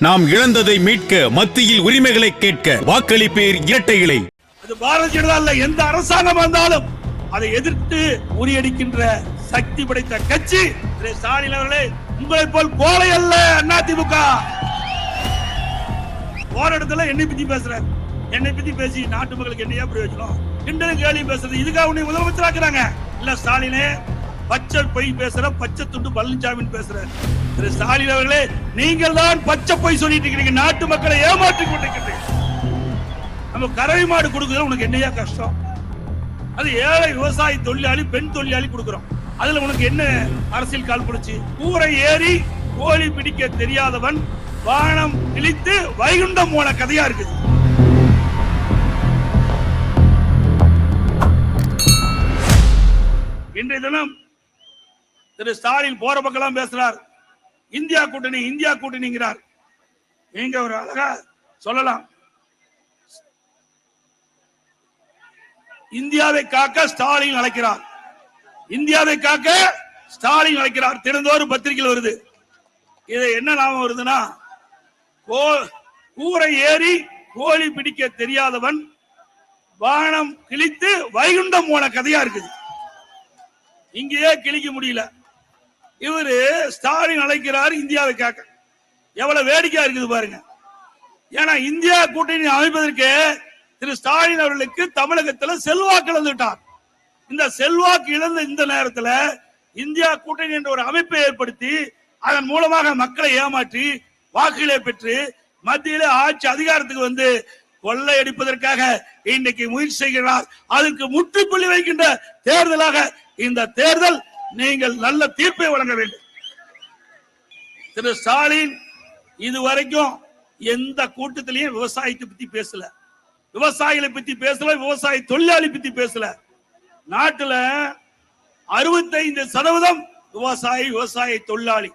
நாம் இழந்ததை மீட்க மத்தியில் உரிமைகளை கேட்க வாக்களிப்பேர் இரட்டை இலை அது பாரதிய ஜனதா இல்ல எந்த அரசாங்கம் வந்தாலும் அதை எதிர்த்து முறியடிக்கின்ற சக்தி படைத்த கட்சி ஸ்டாலின் அவர்களே உங்களை போல் கோலை அல்ல அதிமுக. போற இடத்துல என்னை பத்தி பேசுறேன் என்னை பத்தி பேசி நாட்டு மக்களுக்கு என்னையா பிரயோஜனம்? கிண்டலும் கேள்வி பேசுறது. இதுக்காக உன்னை முதலமைச்சராக்குறாங்க. இல்ல ஸ்டாலினே பச்சை பொய் பேசுற பச்சை துண்டு பழனிசாமி பேசுற. திரு ஸ்டாலின் அவர்களே நீங்கள் தான் பச்சை பொய் சொல்லிட்டு இருக்கிறீங்க. நாட்டு மக்களை ஏமாற்றி கொண்டிருக்கிறீங்க. நம்ம கறவை மாடு கொடுக்குறது உனக்கு என்னையா கஷ்டம்? அது ஏழை விவசாயி தொழிலாளி பெண் தொழிலாளி கொடுக்குறோம். அதுல உனக்கு என்ன அரசியல் கால் பிடிச்சி? கூரை ஏறி கோழி பிடிக்க தெரியாதவன் வானம் இழித்து வைகுண்டம் போன கதையா இருக்குது. இன்றைய தினம் திரு ஸ்டாலின் போற பக்கம் பேசுறார். இந்தியா கூட்டணி இந்தியா கூட்டணிங்கிறார். நீங்க ஒரு அழகா சொல்லலாம். இந்தியாவை காக்க ஸ்டாலின் அழைக்கிறார். இந்தியாவை காக்க ஸ்டாலின் அழைக்கிறார். தினந்தோறும் பத்திரிகையில் வருது. இது என்ன லாபம் வருதுன்னா கோ- கூரை ஏறி கோழி பிடிக்க தெரியாதவன் வானம் கிழித்து வைகுண்டம் போன கதையா இருக்குது. இங்கேயே கிழிக்க முடியல. இவரு ஸ்டாலின் அழைக்கிறார் இந்தியாவை காக்க எவ்வளவு வேடிக்கையா இருக்குது பாருங்க. ஏன்னா இந்தியா கூட்டணி அமைப்பதற்கு திரு ஸ்டாலின் அவர்களுக்கு தமிழகத்துல செல்வாக்கு இழந்துட்டார். இந்த செல்வாக்கு இழந்த இந்த நேரத்துல இந்தியா கூட்டணி என்ற ஒரு அமைப்பை ஏற்படுத்தி அதன் மூலமாக மக்களை ஏமாற்றி வாக்குகளை பெற்று மத்தியில ஆட்சி அதிகாரத்துக்கு வந்து கொள்ளையடிப்பதற்காக இன்னைக்கு முயற்சி செய்கிறார். அதற்கு முற்றுப்புள்ளி வைக்கின்ற தேர்தலாக இந்த தேர்தல் நீங்கள் நல்ல தீர்ப்பை வழங்க வேண்டும். திரு ஸ்டாலின் இதுவரைக்கும் எந்த கூட்டத்திலையும் விவசாயத்தை பத்தி பேசல. விவசாயிகளை பத்தி பேசல விவசாய தொழிலாளி பத்தி பேசல. நாட்டுல அறுபத்தைந்து சதவீதம் விவசாயி விவசாய தொழிலாளி.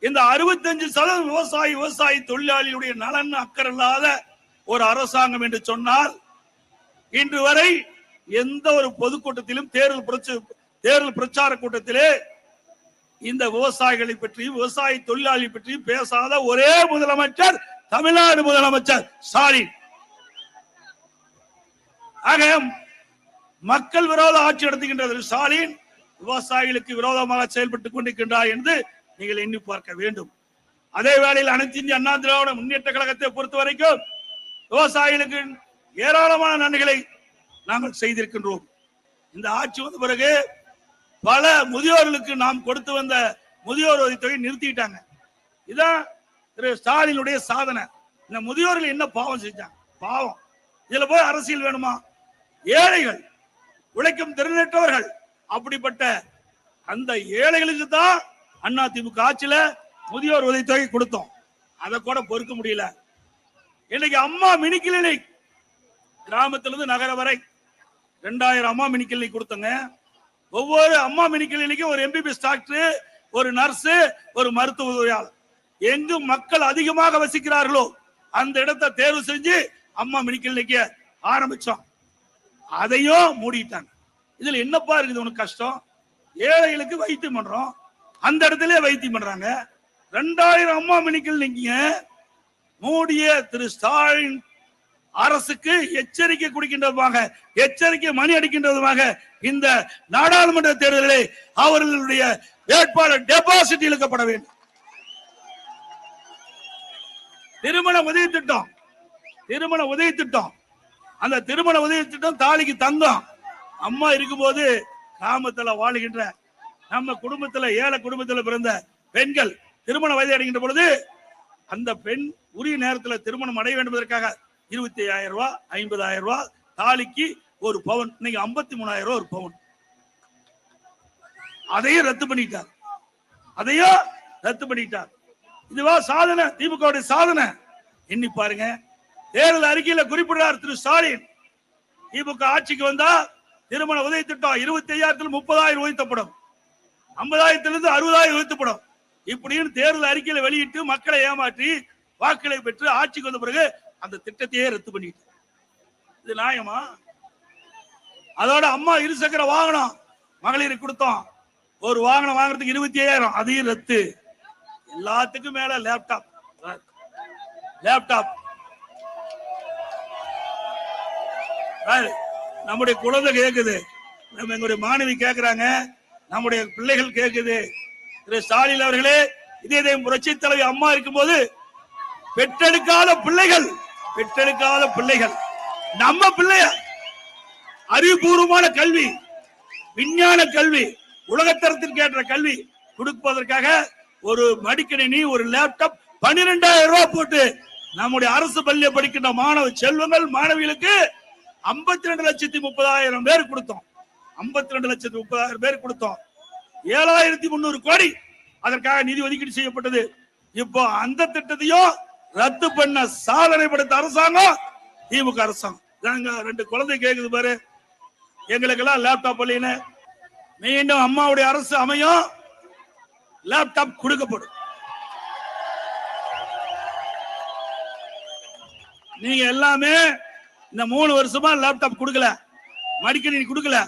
இந்த அறுபத்தஞ்சு சதவீதம் விவசாயி விவசாய தொழிலாளியுடைய நலன் அக்கறை இல்லாத ஒரு அரசாங்கம் என்று சொன்னால் இன்று வரை எந்த ஒரு பொதுக்கூட்டத்திலும் தேர்தல் பிரச்ச- தேர்தல் பிரச்சார கூட்டத்திலே இந்த விவசாயிகளை பற்றி விவசாய தொழிலாளி பற்றி பேசாத ஒரே முதலமைச்சர் தமிழ்நாடு முதலமைச்சர் ஸ்டாலின். ஆக மக்கள் விரோத ஆட்சி நடத்துகின்றது ஸ்டாலின். விவசாயிகளுக்கு விரோதமாக செயல்பட்டுக் கொண்டிருக்கின்றார் என்று நீங்கள் எண்ணி பார்க்க வேண்டும். அதே வேளையில் அனைத்து இந்திய அண்ணா திராவிட முன்னேற்ற கழகத்தை பொறுத்த வரைக்கும் விவசாயிகளுக்கு ஏராளமான நன்மைகளை நாங்கள் செய்திருக்கின்றோம். இந்த ஆட்சி வந்த பிறகு பல முதியோர்களுக்கு நாம் கொடுத்து வந்த முதியோர் உதவித்தொகை நிறுத்திட்டாங்க. இதான் திரு ஸ்டாலினுடைய சாதனை. இந்த முதியோர்கள் என்ன பாவம் செஞ்சாங்க? பாவம். இதுல போய் அரசியல் வேணுமா? ஏழைகள். உழைக்கும் திறனற்றவர்கள். அப்படிப்பட்ட அந்த ஏழைகளுக்கு தான் அண்ணா திமுக ஆட்சியில முதியோர் உதவித்தொகை கொடுத்தோம். அதை கூட பொறுக்க முடியல. இன்னைக்கு அம்மா மினி கிளினிக் கிராமத்திலிருந்து நகர வரை ரெண்டாயிரம் அம்மா மினி கிளினிக் கொடுத்தங்க. ஒவ்வொரு அம்மா மெடிக்கல் ஒரு எம்பிபிஎஸ் டாக்டர் ஒரு நர்ஸ் ஒரு மருத்துவ உதவியாளர். எங்கு மக்கள் அதிகமாக வசிக்கிறார்களோ அந்த இடத்தை தேர்வு செஞ்சு அம்மா மெடிக்கல் கிளினிக்க ஆரம்பிச்சோம். அதையும் மூடிட்டாங்க. இதுல என்னப்பா இருக்குது உனக்கு கஷ்டம்? ஏழைகளுக்கு வைத்தியம் பண்றோம். அந்த இடத்துல வைத்தியம் பண்றாங்க. ரெண்டாயிரம் அம்மா மெடிக்கல் கிளினிக்க மூடிய திரு ஸ்டாலின் அரசுக்கு எச்சரிக்கை கொடுக்கின்றதுமாக எச்சரிக்கை மணி அடிக்கின்றதுமாக இந்த நாடாளுமன்ற தேர்தலிலே அவர்களுடைய வேட்பாளர் டெபாசிட் இழுக்கப்பட வேண்டும். திருமண உதவி திட்டம் திருமண உதவி திட்டம். அந்த திருமண உதவி திட்டம் தாலிக்கு தந்தோம் அம்மா இருக்கும்போது கிராமத்துல வாழுகின்ற நம்ம குடும்பத்துல ஏழை குடும்பத்துல பிறந்த பெண்கள் திருமண வயது அடைகின்ற பொழுது அந்த பெண் உரிய நேரத்தில் திருமணம் அடைய வேண்டும் என்பதற்காக இருபத்தி ஐயாயிரம் ரூபாய் ஐம்பதாயிரம் ரூபாய் தாலிக்கு ஒரு பவுன் இன்னைக்கு ஐம்பத்தி மூணாயிரம் ரூபாய் ஒரு பவுன். அதையும் ரத்து பண்ணிட்டார். அதையும் ரத்து பண்ணிட்டார். இதுவா சாதனை திமுக சாதனை. எண்ணி பாருங்க. தேர்தல் அறிக்கையில குறிப்பிடுறார் திரு ஸ்டாலின். திமுக ஆட்சிக்கு வந்தா திருமண உதவி திட்டம் இருபத்தி ஐயாயிரத்தில் முப்பதாயிரம் உயர்த்தப்படும். ஐம்பதாயிரத்திலிருந்து அறுபதாயிரம் உயர்த்தப்படும். இப்படின்னு தேர்தல் அறிக்கையில வெளியிட்டு மக்களை ஏமாற்றி வாக்களை பெற்று ஆட்சிக்கு வந்த பிறகு அந்த திட்டத்தையே ரத்து பண்ணிட்டு இது நியாயமா? அதோட அம்மா இருசக்கர வாகனம் மகளிருக்கு கொடுத்தோம். ஒரு வாகனம் வாங்குறதுக்கு இருபத்தி ஐயாயிரம் அதையும் ரத்து. எல்லாத்துக்கும் மேல லேப்டாப் லேப்டாப் நம்முடைய குழந்தை கேக்குது. நம்ம எங்களுடைய மாணவி கேக்குறாங்க. நம்முடைய பிள்ளைகள் கேக்குது. திரு ஸ்டாலின் அவர்களே இதே இதே புரட்சி தலைவி அம்மா இருக்கும்போது பெற்றெடுக்காத பிள்ளைகள் பெற்றெடுக்காத பிள்ளைகள். நம்ம பிள்ளைய அறிவுபூர்வமான கல்வி விஞ்ஞான கல்வி உலகத்தரத்திற்கு ஏற்ற கல்வி கொடுப்பதற்காக ஒரு மடிக்கணினி ஒரு லேப்டாப் பன்னிரெண்டாயிரம் ரூபாய் போட்டு நம்முடைய அரசு பள்ளியை படிக்கின்ற மாணவ செல்வங்கள் மாணவிகளுக்கு ஐம்பத்தி ரெண்டு லட்சத்தி முப்பதாயிரம் பேர் கொடுத்தோம். ஐம்பத்தி ரெண்டு லட்சத்தி முப்பதாயிரம் பேர் கொடுத்தோம். ஏழாயிரத்தி முன்னூறு கோடி அதற்காக நிதி ஒதுக்கீடு செய்யப்பட்டது. இப்போ அந்த திட்டத்தையும் ரத்து பண்ண சாதனை படுத்த அரசாங்கம் திமுக அரசாங்கம். இதாங்க ரெண்டு குழந்தை கேக்குது பாரு. எங்களுக்கெல்லாம் லேப்டாப் இல்லைன்னு. மீண்டும் அம்மாவுடைய அரசு அமையும். லேப்டாப் கொடுக்கப்படும். நீங்க எல்லாமே இந்த மூணு வருஷமா லேப்டாப் கொடுக்கல. மடிக்கணினி கொடுக்கல.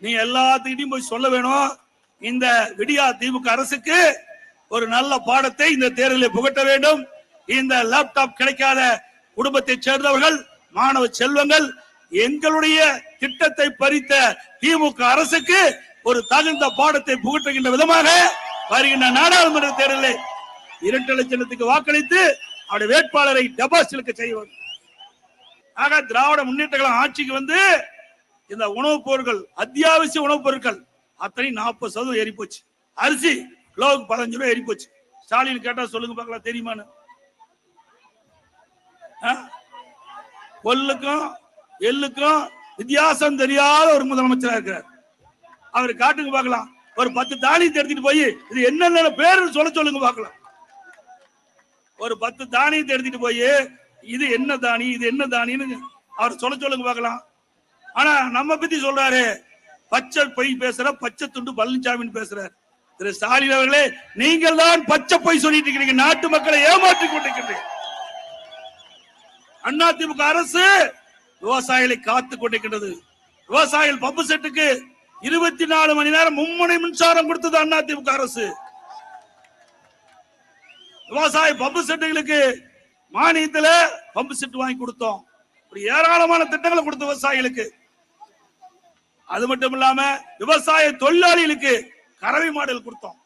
நீங்க எல்லாத்துக்கிட்டையும் போய் சொல்ல வேணும். இந்த விடியா திமுக அரசுக்கு ஒரு நல்ல பாடத்தை இந்த தேர்தலில் புகட்ட வேண்டும். இந்த லேப்டாப் கிடைக்காத குடும்பத்தை சேர்ந்தவர்கள் மாணவ செல்வங்கள் எங்களுடைய திட்டத்தை பறித்த திமுக அரசுக்கு ஒரு தகுந்த பாடத்தை புகட்டுகின்ற விதமாக வருகின்ற நாடாளுமன்ற தேர்தலில் இரண்டு லட்சத்துக்கு வாக்களித்து அவருடைய வேட்பாளரை டெபாசிலுக்கு செய்வது ஆக திராவிட முன்னேற்ற கழகம் ஆட்சிக்கு வந்து இந்த உணவுப் பொருட்கள் அத்தியாவசிய உணவுப் பொருட்கள் அத்தனை நாற்பது சதவீதம் ஏறி போச்சு அரிசி கிலோவுக்கு பதினஞ்சு ரூபாய் ஏறி போச்சு ஸ்டாலின் கேட்டா சொல்லுங்க பார்க்கலாம் தெரியுமான்னு? கொல்லுக்கும் எள்ளுக்கும் வித்தியாசம் தெரியாத ஒரு முதலமைச்சரா இருக்கிறார். அவர் காட்டுங்க பார்க்கலாம். ஒரு பத்து தானியத்தை எடுத்துட்டு போய் இது என்னென்ன பேரு சொல்ல சொல்லுங்க பார்க்கலாம். ஒரு பத்து தானியத்தை எடுத்துட்டு போய் இது என்ன தானி இது என்ன தானின்னு அவர் சொல்ல சொல்லுங்க பார்க்கலாம். ஆனா நம்ம பத்தி சொல்றாரு. பச்சை பொய் பேசுற பச்சை துண்டு பழனிசாமின்னு பேசுறாரு. திரு ஸ்டாலின் அவர்களே நீங்கள் தான் பச்சை பொய் சொல்லிட்டு இருக்கிறீங்க. நாட்டு மக்களை ஏமாற்றி கொண்டிருக்கிறீங்க. அதிமுக அரசு விவசாயிகளை காத்து கொண்டிருக்கின்றது. விவசாயிகள் பம்பு செட்டுக்கு இருபத்தி நாலு மணி நேரம் மும்முனை மின்சாரம் கொடுத்தது அதிமுக அரசு. விவசாய பம்பு செட்டுகளுக்கு மானியத்தில் பம்பு செட்டு வாங்கி கொடுத்தோம். ஏராளமான திட்டங்களை கொடுத்த விவசாயிகளுக்கு. அது மட்டும் இல்லாம விவசாய தொழிலாளிகளுக்கு கறவை மாடல் கொடுத்தோம்.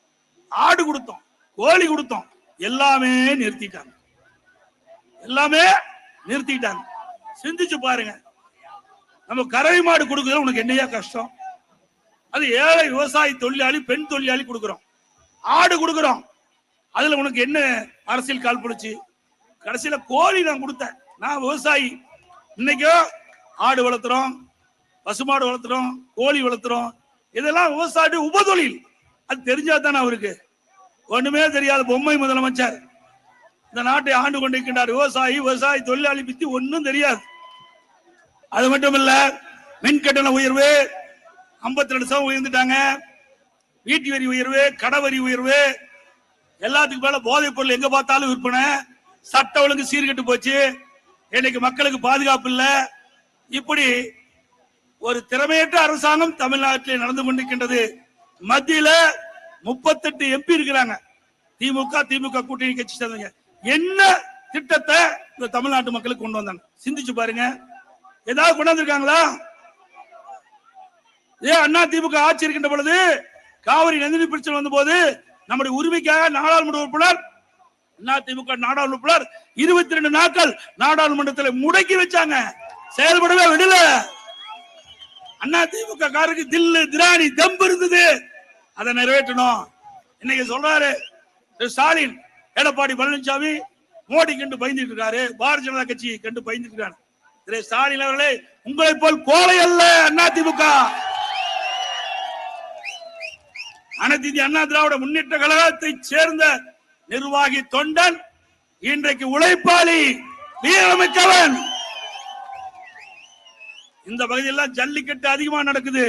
ஆடு கொடுத்தோம். கோழி கொடுத்தோம். எல்லாமே நிறுத்திட்டாங்க. எல்லாமே நிறுத்திட்டாங்க. சிந்திச்சு பாருங்க. நம்ம கறவை மாடு கொடுக்குறது உனக்கு என்னையா கஷ்டம்? அது ஏழை விவசாயி தொழிலாளி பெண் தொழிலாளி கொடுக்குறோம். ஆடு கொடுக்குறோம். அதுல உனக்கு என்ன அரசியல் கால் பிடிச்சி? கடைசியில கோழி நான் கொடுத்தேன். நான் விவசாயி. இன்னைக்கும் ஆடு வளர்த்துறோம் பசுமாடு வளர்த்துறோம் கோழி வளர்த்துறோம். இதெல்லாம் விவசாய உபதொழில். அது தெரிஞ்சாதானே அவருக்கு. ஒண்ணுமே தெரியாத பொம்மை முதலமைச்சர். இந்த நாட்டை ஆண்டு கொண்டிருக்கின்றார். விவசாயி விவசாய தொழிலாளி பத்தி ஒன்றும் தெரியாது. அது மட்டும் இல்ல மின் கட்டண உயர்வு 52 ரெண்டு சதவீதம் உயர்ந்துட்டாங்க. வீட்டு வரி உயர்வு கடை வரி உயர்வு எல்லாத்துக்கும் மேல போதைப் பொருள் எங்க பார்த்தாலும் விற்பனை. சட்ட ஒழுங்கு சீர்கெட்டு போச்சு. இன்னைக்கு மக்களுக்கு பாதுகாப்பு இல்ல. இப்படி ஒரு திறமையற்ற அரசாங்கம் தமிழ்நாட்டில் நடந்து கொண்டிருக்கின்றது. மத்தியில முப்பத்தெட்டு எம்பி இருக்கிறாங்க. திமுக திமுக கூட்டணி கட்சி சேர்ந்தவங்க. என்ன திட்டத்தை இந்த தமிழ்நாட்டு மக்களுக்கு கொண்டு வந்தாங்க? சிந்திச்சு பாருங்க. ஏதாவது கொண்டாந்துருக்காங்களா ஏ ஏன் அண்ணா திமுக ஆட்சி இருக்கின்ற பொழுது காவிரி நந்தினி பிரச்சனை வந்த போது நம்முடைய உரிமைக்காக நாடாளுமன்ற உறுப்பினர் அண்ணா திமுக நாடாளுமன்ற உறுப்பினர் இருபத்தி ரெண்டு நாட்கள் நாடாளுமன்றத்தில் முடக்கி வச்சாங்க. செயல்படவே விடல. அண்ணா திமுக காருக்கு தில்லு திராணி தெம்பு இருந்தது. அதை நிறைவேற்றணும். இன்னைக்கு சொல்றாரு ஸ்டாலின் எடப்பாடி பழனிசாமி மோடி கண்டு பயந்துட்டு இருக்காரு. பாரதிய ஜனதா கட்சி கண்டு பயந்துட்டு இருக்காரு திரு ஸ்டாலின் அவர்களே உங்களை போல் கோலை அல்ல அண்ணா திமுக. அனைத்து இந்திய அண்ணா திராவிட முன்னேற்ற கழகத்தை சேர்ந்த நிர்வாகி தொண்டன் இன்றைக்கு உழைப்பாளி வீரமிக்கவன். இந்த பகுதியெல்லாம் ஜல்லிக்கட்டு அதிகமா நடக்குது.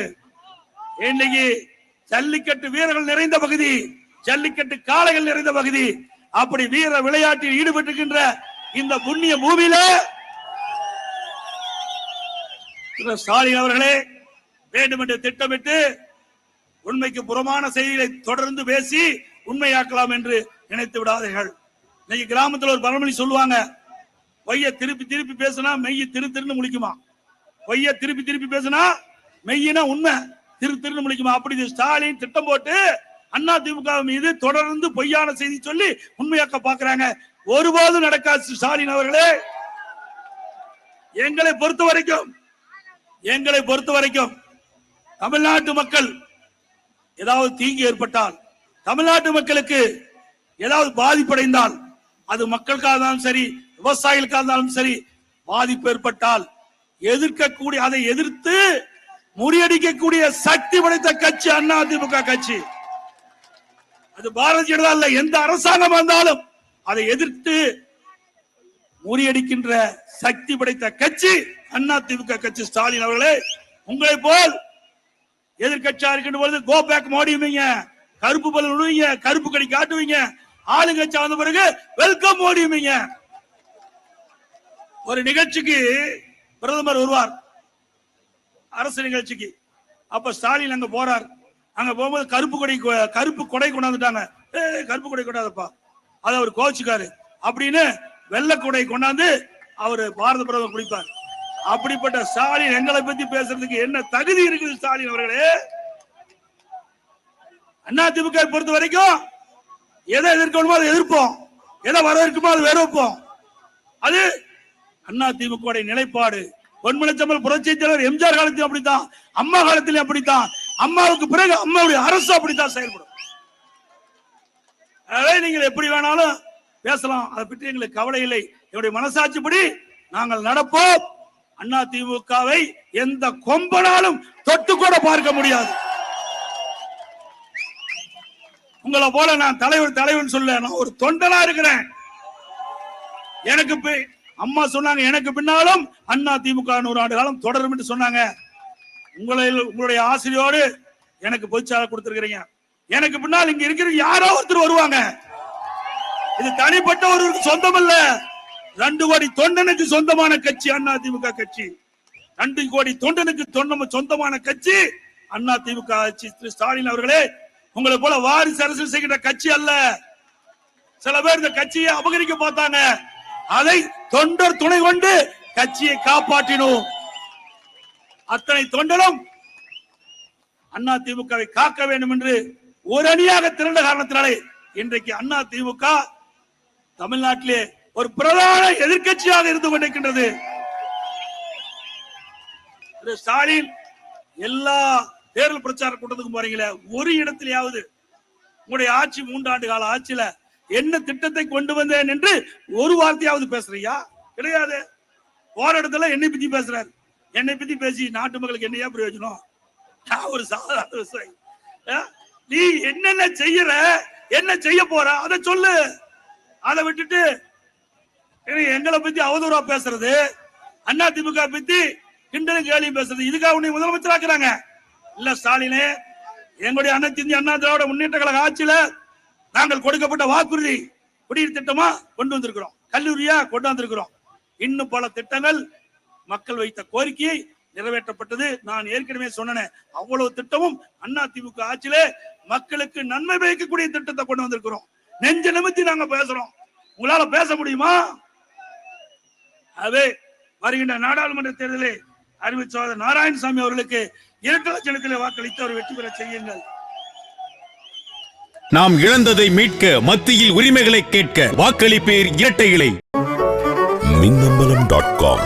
இன்னைக்கு ஜல்லிக்கட்டு வீரர்கள் நிறைந்த பகுதி ஜல்லிக்கட்டு காளைகள் நிறைந்த பகுதி அப்படி வீர விளையாட்டில் ஈடுபட்டிருக்கின்ற இந்த புண்ணிய பூமியில ஸ்டாலின் அவர்களே வேண்டும் என்று திட்டமிட்டு உண்மைக்கு புறமான செய்திகளை தொடர்ந்து பேசி உண்மையாக்கலாம் என்று நினைத்து விடாதீர்கள். இன்னைக்கு கிராமத்துல ஒரு பரமணி சொல்லுவாங்க பொய்ய திருப்பி திருப்பி பேசினா மெய்ய திரு திருன்னு முழிக்குமா? பொய்ய திருப்பி திருப்பி பேசினா மெய்யினா உண்மை திரு திருன்னு முழிக்குமா? அப்படி ஸ்டாலின் திட்டம் போட்டு அண்ணா திமுக மீது தொடர்ந்து பொய்யான செய்தி சொல்லி உண்மையாக்க பாக்குறாங்க. ஒருபோதும் நடக்காது ஸ்டாலின் அவர்களே. எங்களை பொறுத்த வரைக்கும் எங்களை பொறுத்த வரைக்கும் தமிழ்நாட்டு மக்கள் ஏதாவது தீங்கு ஏற்பட்டால் தமிழ்நாட்டு மக்களுக்கு ஏதாவது பாதிப்படைந்தால் அது மக்களுக்காக இருந்தாலும் சரி விவசாயிகளுக்காக இருந்தாலும் சரி பாதிப்பு ஏற்பட்டால் எதிர்க்கக்கூடிய அதை எதிர்த்து முறியடிக்கக்கூடிய சக்தி படைத்த கட்சி அண்ணா திமுக கட்சி. அது பாரதிய ஜனதா இல்ல எந்த அரசாங்கம் வந்தாலும் அதை எதிர்த்து முறியடிக்கின்ற சக்தி படைத்த கட்சி அண்ணா திமுக கட்சி ஸ்டாலின் அவர்களே உங்களை போல் எதிர்கட்சியா இருக்கின்ற பொழுது கோ பேக் கருப்பு பலன் விடுவீங்க கருப்பு கடி காட்டுவீங்க ஆளுங்கட்சியா வந்த பிறகு வெல்கம் மோடிவீங்க ஒரு நிகழ்ச்சிக்கு பிரதமர் வருவார். அரசு நிகழ்ச்சிக்கு. அப்ப ஸ்டாலின் அங்க போறார். அங்க போகும்போது கருப்பு கொடை கருப்பு கொடை கொண்டாந்துட்டாங்க. ஏய் கருப்பு கொடை கொண்டாதப்பா. அது அவர் கோச்சுக்காரு. அப்படின்னு வெள்ளை கொடை கொண்டாந்து அவர் பாரத பிரதமர் குடிப்பார். அப்படிப்பட்ட ஸ்டாலின் எங்களை பத்தி பேசுறதுக்கு என்ன தகுதி இருக்குது ஸ்டாலின் அவர்களே? அண்ணா திமுக பொறுத்த வரைக்கும் எதை எதிர்க்கணுமோ அதை எதிர்ப்போம். எதை வரவேற்குமோ அதை வரவேற்போம். அது அண்ணா திமுக நிலைப்பாடு. பொன்மனச்சம்பல் புரட்சி தலைவர் எம்ஜிஆர் காலத்திலும் அப்படித்தான். அம்மா காலத்திலும் அப்படித்தான். அம்மாவுக்கு பிறகு அம்மாவுடைய அரசு அப்படித்தான் செயல்படும். எனவே நீங்கள் எப்படி வேணாலும் பேசலாம். அதை பற்றி எங்களுக்கு கவலை இல்லை. என்னுடைய மனசாட்சிப்படி நாங்கள் நடப்போம். அண்ணா திமுகவை எந்த கொம்பனாலும் தொட்டு கூட பார்க்க முடியாது. உங்களை போல நான் தலைவர் தலைவன் சொல்ல நான் ஒரு தொண்டனா இருக்கிறேன். எனக்கு பி- அம்மா சொன்னாங்க எனக்கு பின்னாலும் அண்ணா திமுக நூறு ஆண்டு காலம் தொடரும் என்று சொன்னாங்க. உங்களை உங்களுடைய ஆசிரியோடு எனக்கு பொதுச்சாளர் கொடுத்திருக்கிறீங்க. எனக்கு பின்னால் இங்க இருக்கிற யாரோ ஒருத்தர் வருவாங்க. இது தனிப்பட்ட ஒருவருக்கு சொந்தம் அல்ல ரெண்டு கோடி தொண்டனுக்கு சொந்தமான கட்சி அண்ணா திமுக கட்சி. ரெண்டு கோடி தொண்டனுக்கு தொண்டம் சொந்தமான கட்சி அண்ணா திமுக கட்சி. திரு ஸ்டாலின் அவர்களே உங்களை போல வாரிசு அரசியல் செய்கின்ற கட்சி அல்ல. சில பேர் இந்த கட்சியை அபகரிக்க பார்த்தாங்க. அதை தொண்டர் துணை கொண்டு கட்சியை காப்பாற்றினோம். அத்தனை தொண்டரும் அண்ணா திமுகவை காக்க வேண்டும் என்று ஒரு அணியாக திரண்ட காரணத்தினாலே இன்றைக்கு அண்ணா திமுக தமிழ்நாட்டிலே ஒரு பிரதான எதிர்க்கட்சியாக இருந்து கொண்டிருக்கின்றது. திரு ஸ்டாலின் எல்லா தேர்தல் பிரச்சார கூட்டத்துக்கும் போறீங்களே ஒரு இடத்திலேயாவது உங்களுடைய ஆட்சி மூன்றாண்டு கால ஆட்சியில என்ன திட்டத்தை கொண்டு வந்தேன் என்று ஒரு வார்த்தையாவது பேசுறியா? கிடையாது. போற இடத்துல என்னை பத்தி பேசுறாரு. என்னை பத்தி பேசி நாட்டு மக்களுக்கு என்னையா பிரயோஜனம்? நான் ஒரு சாதாரண விவசாயி நீ என்னென்ன செய்யற என்ன செய்ய போற அதை சொல்லு. அதை விட்டுட்டு எங்களை பத்தி அவதூறா பேசுறது அண்ணா திமுக பத்தி கிண்டலும் கேலியும் பேசுறது இதுக்காக உன்னை முதலமைச்சராக்குறாங்க. இல்ல ஸ்டாலினே எங்களுடைய அனைத்து இந்திய அண்ணா திராவிட முன்னேற்ற கழக ஆட்சியில நாங்கள் கொடுக்கப்பட்ட வாக்குறுதி குடிநீர் திட்டமா கொண்டு வந்திருக்கிறோம். கல்லூரியா கொண்டு வந்திருக்கிறோம். இன்னும் பல திட்டங்கள் மக்கள் வைத்த கோரிக்கையை நிறைவேற்றப்பட்டது. நான் ஏற்கனவே சொன்னேன் அவ்வளவு திட்டமும் அண்ணா திமுக ஆட்சியிலே மக்களுக்கு நன்மை பயக்கக்கூடிய திட்டத்தை கொண்டு வந்திருக்கிறோம். நெஞ்ச நிமித்தி நாங்க பேசுறோம். உங்களால பேச முடியுமா? அதே வருகின்ற நாடாளுமன்ற தேர்தலில் அறிவிச்ச நாராயணசாமி அவர்களுக்கு இரண்டு லட்சத்திலே வாக்களித்து அவர் வெற்றி பெற செய்யுங்கள். நாம் இழந்ததை மீட்க மத்தியில் உரிமைகளை கேட்க வாக்களிப்பீர் இரட்டை இலை மின்னம்பலம் டாட் காம்.